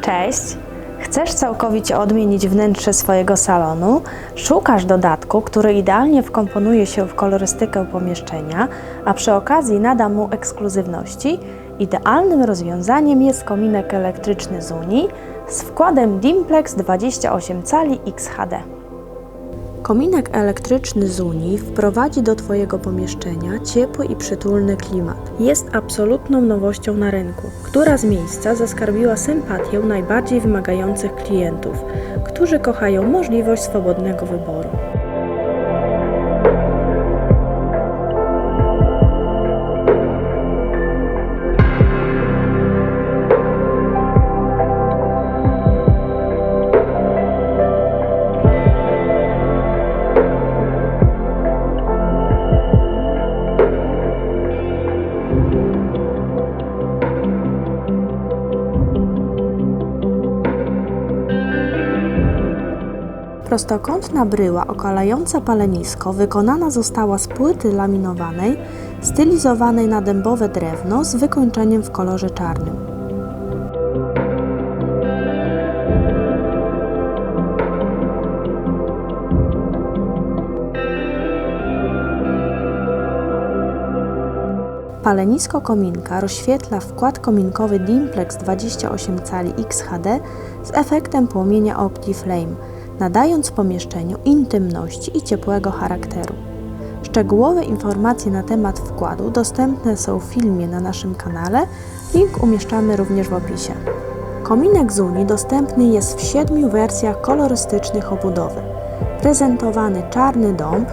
Cześć! Chcesz całkowicie odmienić wnętrze swojego salonu? Szukasz dodatku, który idealnie wkomponuje się w kolorystykę pomieszczenia, a przy okazji nada mu ekskluzywności? Idealnym rozwiązaniem jest kominek elektryczny z Unii z wkładem Dimplex 28 cali XHD. Kominek elektryczny z Unii wprowadzi do Twojego pomieszczenia ciepły i przytulny klimat. Jest absolutną nowością na rynku, która z miejsca zaskarbiła sympatię najbardziej wymagających klientów, którzy kochają możliwość swobodnego wyboru. Prostokątna bryła okalająca palenisko wykonana została z płyty laminowanej, stylizowanej na dębowe drewno z wykończeniem w kolorze czarnym. Palenisko kominka rozświetla wkład kominkowy Dimplex 28 cali XHD z efektem płomienia OptiFlame, nadając pomieszczeniu intymności i ciepłego charakteru. Szczegółowe informacje na temat wkładu dostępne są w filmie na naszym kanale, link umieszczamy również w opisie. Kominek z Unii dostępny jest w siedmiu wersjach kolorystycznych obudowy. Prezentowany czarny dąb,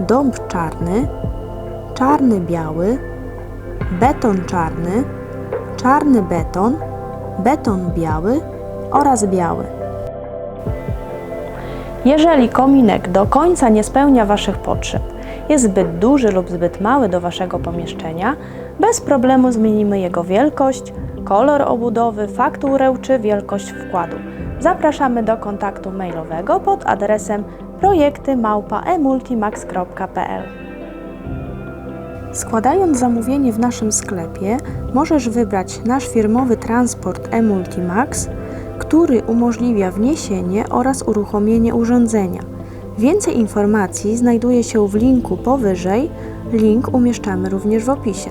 dąb czarny, czarny biały, beton czarny, czarny beton, beton biały oraz biały. Jeżeli kominek do końca nie spełnia Waszych potrzeb, jest zbyt duży lub zbyt mały do Waszego pomieszczenia, bez problemu zmienimy jego wielkość, kolor obudowy, fakturę czy wielkość wkładu. Zapraszamy do kontaktu mailowego pod adresem projekty@emultimax.pl. Składając zamówienie w naszym sklepie, możesz wybrać nasz firmowy transport e-Multimax, który umożliwia wniesienie oraz uruchomienie urządzenia. Więcej informacji znajduje się w linku powyżej, link umieszczamy również w opisie.